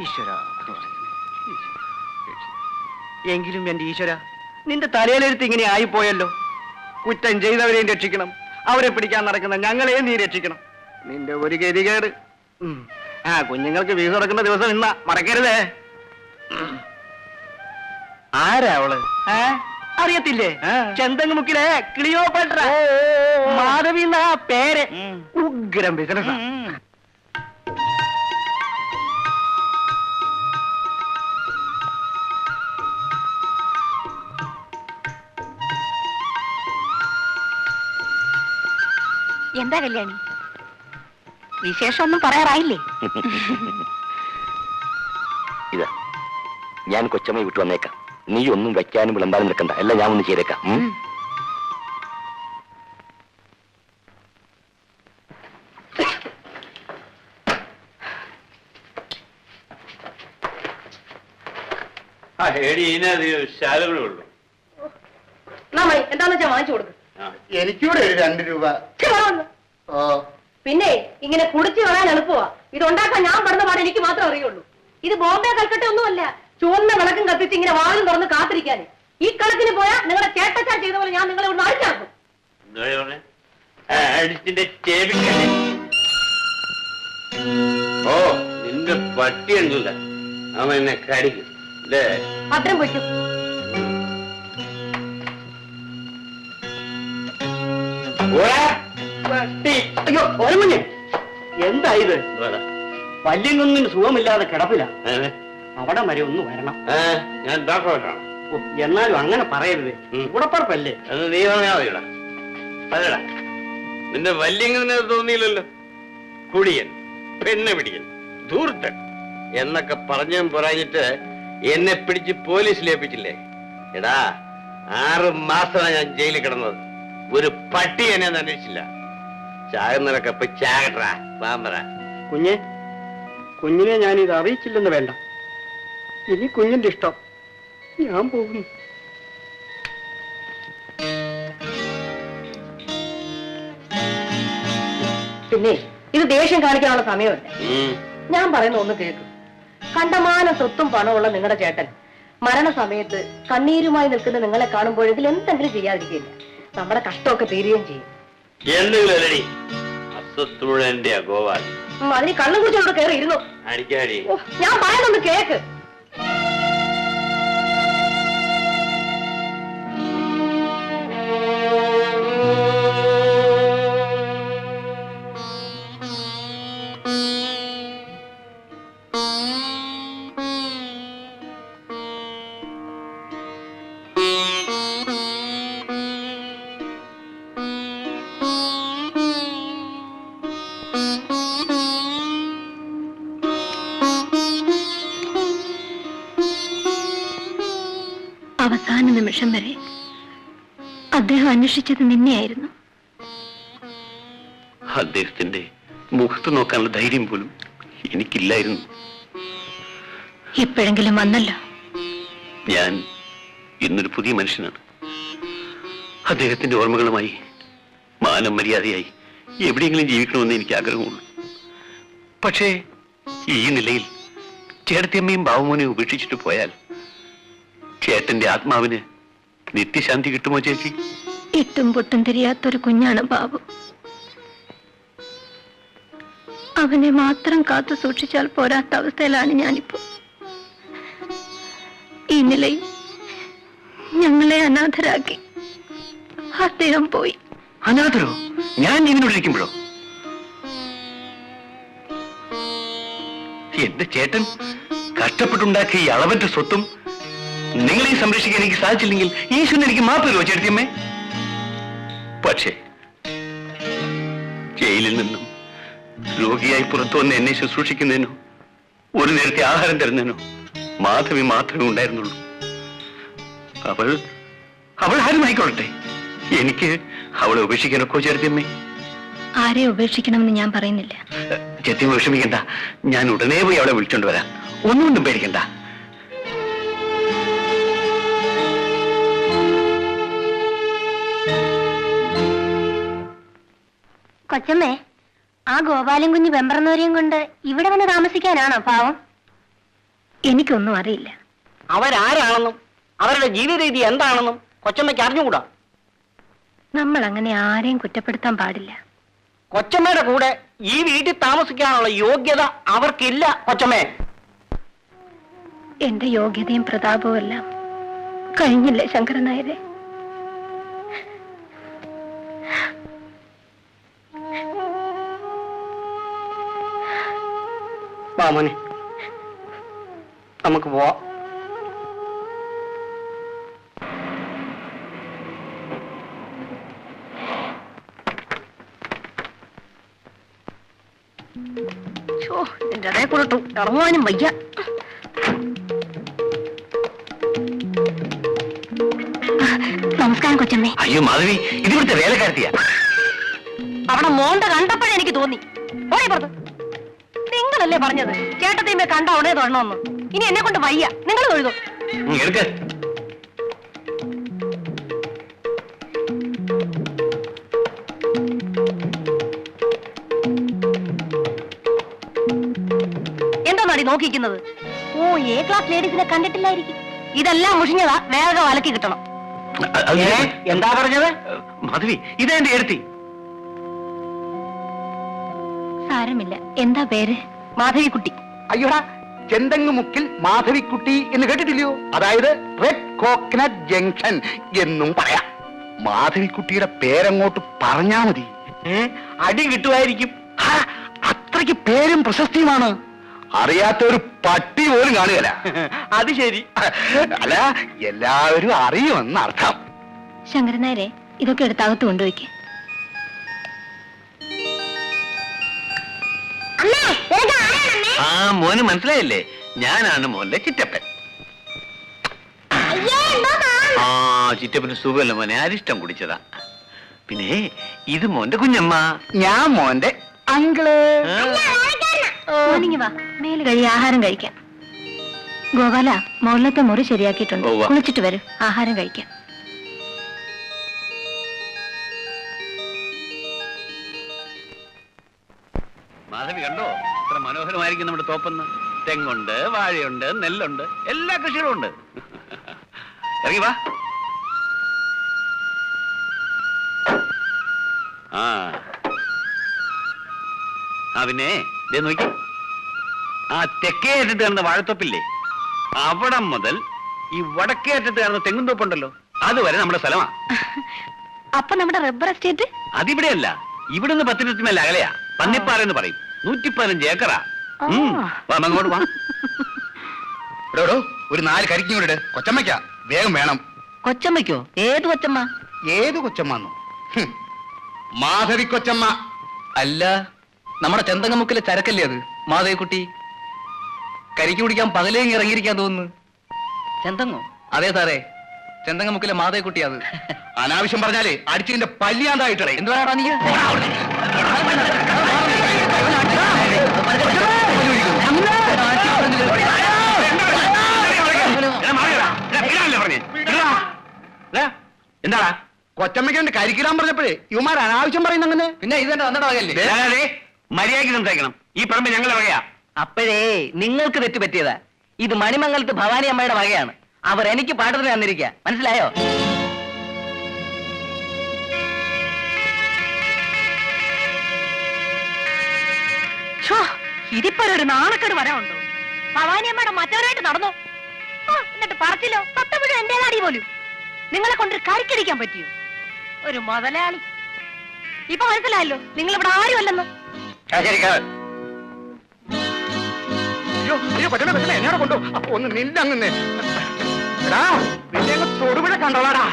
ഈശ്വര എങ്കിലും എന്റെ ഈശ്വര നിന്റെ തലയിലെഴുത്ത് ഇങ്ങനെ ആയിപ്പോയല്ലോ. കുറ്റം ചെയ്തവരെയും രക്ഷിക്കണം. അവരെ പിടിക്കാൻ നടക്കുന്ന ഞങ്ങളെയും നീ രക്ഷിക്കണം. നിന്റെ ഒരു ഗതികേട്. ആ കുഞ്ഞുങ്ങൾക്ക് വീസ് തുടക്കുന്ന ദിവസം ഇന്ന. മറക്കരുതേ. ആരാ അവൾ? ഏ? അറിയത്തില്ലേ? ചെന്തങ്ങുമുക്കിലെ ക്ലിയോപട്ര. മാധവി എന്നാ പേര്. ഉഗ്രം ബിസിനസ് എന്താ കല്യാണി? വിശേഷമൊന്നും പറയാറായില്ലേ? ഇതാ ഞാൻ കൊച്ചമ്മ വിട്ടു വന്നേക്കാം. നീ ഒന്നും വെക്കാനും വിളമ്പാനും നിൽക്കണ്ട. എല്ലാം ഞാൻ ഒന്ന് ചെയ്തേക്കാം. എനിക്കൂടെ ഒരു രണ്ട് രൂപ. പിന്നെ ഇങ്ങനെ കുടിച്ചു കളയാൻ എളുപ്പമാ. ഇത് ഉണ്ടാക്കാൻ ഞാൻ പറഞ്ഞ പാടെ എനിക്ക് മാത്രം അറിയുള്ളൂ. ഇത് ബോംബെ കൽക്കട്ട ഒന്നുമല്ല. ചുവന്ന വിളക്കും കത്തിച്ച് ഇങ്ങനെ വാലും തുറന്ന് കാത്തിരിക്കാൻ ഈ കണക്കിന് പോയാൽ നിങ്ങളെ ചേട്ടച്ചാൻ ചെയ്ത പോലെ ഞാൻ നിങ്ങളെ ഇവിടെ അഴിച്ചാക്കും ഓ നിന്റെ പട്ടിയുണ്ടല്ല അവൻ എന്നെ കടിക്കും. അല്ലേ ഭദ്രം പൊയ്ക്കും. അയ്യോ ഓരമഞ്ഞ്. എന്താ ഇത്? സുഖമില്ലാതെ കിടപ്പില്ല? അവിടെ വരെ ഒന്ന് വരണം. ഞാൻ ഡോക്ടറാണ് എന്നാലും അങ്ങനെ പറയരുത്. ഉടപ്പറപ്പല്ലേ നീ പറഞ്ഞാ അതടാ നിന്റെ വല്യങ്ങനെ തോന്നിയില്ലല്ലോ. കുടിയൻ പെണ്ണ് പിടിയൻ ധൂർത്തൻ എന്നൊക്കെ പറഞ്ഞും പറഞ്ഞിട്ട് എന്നെ പിടിച്ച് പോലീസിൽ ഏൽപ്പിച്ചില്ലേ? എടാ ആറ് മാസമാണ് ഞാൻ ജയിലിൽ കിടന്നത്. ഒരു പട്ടി എന്നെ അന്വേഷിച്ചില്ല. ചാകുന്നവരൊക്കെ ഇപ്പൊ ചാകട്ടാ പാമ്പറ കുഞ്ഞെ കുഞ്ഞിനെ ഞാൻ ഇത് അറിയിച്ചില്ലെന്ന് വേണ്ട. ഇനി കുഞ്ഞിന്റെ ഇഷ്ടം ഞാൻ പോകുന്നു. പിന്നെ ഇത് ദേഷ്യം കാണിക്കാനുള്ള സമയമല്ല. ഞാൻ പറയുന്ന ഒന്ന് കേൾക്കും. കണ്ടമാന സ്വത്തും പണമുള്ള നിങ്ങളുടെ ചേട്ടൻ മരണസമയത്ത് കണ്ണീരുമായി നിൽക്കുന്ന നിങ്ങളെ കാണുമ്പോഴെങ്കിലും എന്തെങ്കിലും ചെയ്യാതിരിക്കില്ല നമ്മുടെ കഷ്ടമൊക്കെ തീരുകയും ചെയ്യും. എന്തെങ്കിലും അല്ലടി അസ്വത്തുമുഴ എന്റെ ഗോപാൽ ഉം, അതിന് കണ്ണും കുറിച്ച് അവിടെ കയറി ഇരുന്നു അടിക്കാടി ഞാൻ പറയുന്നുണ്ട് കേക്ക്. നിമിഷം വരെ അദ്ദേഹം അന്വേഷിച്ചത് നിന്നെയായിരുന്നു. അദ്ദേഹത്തിന്റെ മുഖത്ത് നോക്കാനുള്ള ധൈര്യം പോലും എനിക്കില്ലായിരുന്നു. എപ്പോഴെങ്കിലും വന്നല്ലോ? ഞാൻ ഇന്നൊരു പുതിയ മനുഷ്യനാണ്. അദ്ദേഹത്തിന്റെ ഓർമ്മകളുമായി മാനം മര്യാദയായി എവിടെയെങ്കിലും ജീവിക്കണമെന്ന് എനിക്ക് ആഗ്രഹമുള്ളൂ പക്ഷേ ഈ നിലയിൽ ചേട്ടത്തിയമ്മയും ബാബുമോനെ ഉപേക്ഷിച്ചിട്ട് പോയാൽ ചേട്ടന്റെ ആത്മാവിന് നിത്യശാന്തി കിട്ടുമോ ചേച്ചി? ഇട്ടും പൊട്ടും തിരിയാത്തൊരു കുഞ്ഞാണ് ബാബു. അവനെ മാത്രം കാത്തു സൂക്ഷിച്ചാൽ പോരാത്ത അവസ്ഥയിലാണ് ഞാനിപ്പോ. ഈ നിലയിൽ ഞങ്ങളെ അനാഥരാക്കി അദ്ദേഹം പോയി. അനാഥരോ? ഞാൻ ജീവനോടിരിക്കുമ്പോഴോ എന്റെ ചേട്ടൻ കഷ്ടപ്പെട്ടുണ്ടാക്കിയ ഈ അളവന്റെ സ്വത്തും നിങ്ങളെ സംരക്ഷിക്കാൻ എനിക്ക് സാധിച്ചില്ലെങ്കിൽ ഈശ്വരൻ എനിക്ക് മാപ്പ് തരുമോ ചേട്ടത്തിയമ്മേ പക്ഷേ ജയിലിൽ നിന്നും രോഗിയായി പുറത്തു വന്ന് എന്നെ ശുശ്രൂഷിക്കുന്നതിനോ ഒരു നേരത്തെ ആഹാരം തരുന്നതിനോ മാധവി മാത്രമേ ഉണ്ടായിരുന്നുള്ളൂ. അവൾ അവൾ ആരുമായിക്കൊള്ളട്ടെ എനിക്ക് അവളെ ഉപേക്ഷിക്കാനൊക്കെ ചേർത്തിയമ്മേ ആരെ ഉപേക്ഷിക്കണമെന്ന് ഞാൻ പറയുന്നില്ല. ചെത്തിയമ്മ വിഷമിക്കണ്ട. ഞാൻ ഉടനെ പോയി അവളെ വിളിച്ചോണ്ട് വരാം. ഒന്നുകൊണ്ടും പേടിക്കണ്ട. കൊച്ചമ്മേ ആ ഗോപാലൻ കുഞ്ഞ് വെമ്പറന്നൂരെയും കൊണ്ട് ഇവിടെ വന്ന് താമസിക്കാനാണോ പാവം? എനിക്കൊന്നും അറിയില്ല. അവരാരാണെന്നും അവരുടെ ജീവിത രീതി എന്താണെന്നും കൊച്ചമ്മയ്ക്ക് അറിഞ്ഞുകൂടാ? നമ്മൾ അങ്ങനെ ആരെയും കുറ്റപ്പെടുത്താൻ പാടില്ല. കൊച്ചമ്മയുടെ കൂടെ ഈ വീട്ടിൽ താമസിക്കാനുള്ള യോഗ്യത അവർക്കില്ല കൊച്ചമ്മേ. എന്റെ യോഗ്യതയും പ്രതാപവും എല്ലാം കഴിഞ്ഞില്ലേ ശങ്കരൻ നായരെ വാമോനെ നമുക്ക് പോവാം. കൂടെ ഇട്ടു. ഇറങ്ങുവാനും വയ്യ. നമസ്കാരം കൊച്ചമ്മേ. അയ്യോ മാധവി ഇതിവിടുത്തെ വേലക്കാരത്തിയാ. അവിടെ മോണ്ട കണ്ടപ്പോഴേ എനിക്ക് തോന്നി. ഓടി പുറത്ത്. നിങ്ങളല്ലേ പറഞ്ഞത്? ചേട്ടത്തിയമ്മ കണ്ട ഉടനെ തൊഴണമെന്ന് ഇനി എന്നെ കൊണ്ട് വയ്യ. നിങ്ങൾ തൊഴുതു? എടുക്ക്. എന്താ നോക്കിക്കുന്നത് ഓ എ ക്ലാസ് ലേഡീസിനെ കണ്ടിട്ടില്ലായിരിക്കും. ഇതെല്ലാം മുഷിഞ്ഞതാ വേഗം വലക്കി കിട്ടണം. എന്താ പറഞ്ഞത്? മധുവി ഇതെന്റെ എടുത്തി സാരമില്ല. എന്താ പേര്? മാധവിക്കുട്ടി. അയ്യോടാ ചെന്തങ്ങുമുക്കിൽ മാധവിക്കുട്ടി എന്ന് കേട്ടിട്ടില്ലയോ? അതായത് റെഡ് കോക്കനറ്റ് ജംഗ്ഷൻ എന്നും പറയാം. മാധവിക്കുട്ടിയുടെ പേരങ്ങോട്ട് പറഞ്ഞാ മതി. അടി കിട്ടുമായിരിക്കും. അത്രയ്ക്ക് പേരും പ്രശസ്തിയുമാണ്. അറിയാത്ത ഒരു പട്ടി പോലും കാണുകയല്ല. അത് ശരി. അല്ല എല്ലാവരും അറിയുമെന്ന് അർത്ഥം. ശങ്കരൻ നായരെ ഇതൊക്കെ എടുത്താകത്ത് കൊണ്ടുപോയിക്കേ. കൊണ്ടുപോയിക്ക് ആ മോന് മനസ്സിലായില്ലേ? ഞാനാണ് മോന്റെ ചിറ്റപ്പൻ. ആ ചിറ്റപ്പന് സുഖമല്ല മോനെ? ആരിഷ്ടം കുടിച്ചതാ. പിന്നെ ഇത് മോന്റെ കുഞ്ഞമ്മ. ഞാൻ മോന്റെ അങ്കിൾ. മേൽ കഴി ആഹാരം കഴിക്കാം. ഗോപാല മുകളിലത്തെ മുറി ശരിയാക്കിയിട്ടുണ്ട്. കുളിച്ചിട്ട് വരും. ആഹാരം കഴിക്കാം. മാധവി കണ്ടോ? ഇത്ര മനോഹരമായിരിക്കും നമ്മുടെ തോപ്പെന്ന്. തെങ്ങുണ്ട് വാഴയുണ്ട് നെല്ലുണ്ട് എല്ലാ കൃഷികളും ഉണ്ട്. ഇറങ്ങി വാ. ആ. ആ പിന്നെ ഇതേ നോക്കി. ആ തെക്കേ അറ്റത്ത് കയറുന്ന വാഴത്തോപ്പില്ലേ? അവിടെ മുതൽ ഈ വടക്കേ അറ്റത്ത് കിടന്ന തെങ്ങും തോപ്പുണ്ടല്ലോ. അതുവരെ നമ്മുടെ സ്ഥലമാ. അപ്പൊ നമ്മുടെ റബ്ബർ എസ്റ്റേറ്റ്? അതിവിടെയല്ല. ഇവിടുന്ന് പത്തിനത്തി മേലെ അകലെയാ. പന്നിപ്പാറ എന്ന് പറയും. നൂറ്റി പതിനഞ്ച് ഏക്കറാ ഉം. വാ, അങ്ങോട്ട് വാ. എടോ, എടോ, ഒരു നാല് കരിക്കും കൂടെ കൊച്ചമ്മയ്ക്ക. വേഗം വേണം. കൊച്ചമ്മയ്ക്കോ? ഏത് കൊച്ചമ്മ? ഏത് കൊച്ചമ്മന്നോ? ഹും, മാധവി കൊച്ചമ്മ. അല്ല നമ്മുടെ ചെന്തങ്ങമുക്കിലെ ചരക്കല്ലേ അത്? മാധവി കുട്ടി. കരിക്ക് കുടിക്കാൻ പകലേങ്ങി ഇറങ്ങിയിരിക്കാൻ തോന്നുന്നു. ചെന്തങ്ങോ? അതെ സാറേ. ചെന്തങ്ങമുക്കിലെ മാധവിക്കുട്ടി അത് അനാവശ്യം പറഞ്ഞാലേ അടിച്ചിന്റെ പല്ലിയാണ്ടായിട്ടേ എന്തുവാടാ നീ എന്താടാ? കൊച്ചമ്മയ്ക്ക് വേണ്ടി കരിക്കിടാൻ പറഞ്ഞപ്പോഴേ ഇവന്മാർ അനാവശ്യം പറയുന്ന അങ്ങനെ? പിന്നെ ഇതെന്താ തന്നട വകയല്ലേ? മര്യാദയ്ക്ക് സംസാരിക്കണം. ഈ പറമ്പ് ഞങ്ങളുടെ വകയാ. അപ്പോഴേ നിങ്ങൾക്ക് തെറ്റ് പറ്റിയതാ. ഇത് മണിമംഗലത്ത് ഭവാനി അമ്മയുടെ വകയാണ്. അവർ എനിക്ക് പാട്ടത്തിന് തന്നിരിക്കുക മനസ്സിലായോ? ഇതിപ്പോ ഒരു നാണക്കേട് വരാനുണ്ടോ? ഭവാനി അമ്മയുടെ മറ്റവരായിട്ട് നടന്നു? എന്നിട്ട് പറച്ചില്ലോ സത്തമുഴുവൻ എന്റെ നാടി പോലും. നിങ്ങളെ കൊണ്ടൊരു കരിക്കടിക്കാൻ പറ്റിയോ? ഒരു മുതലാളി. ഇപ്പൊ മനസ്സിലായല്ലോ നിങ്ങൾ ഇവിടെ ആരും അല്ലെന്ന് അയ്യോ അയ്യോ കൊച്ചമ്മ കൊച്ചമ്മ എന്നോട് കൊണ്ടു. അപ്പൊ ഒന്ന് നിന്നെ. തൊടുപുഴ കണ്ടോളാടാ.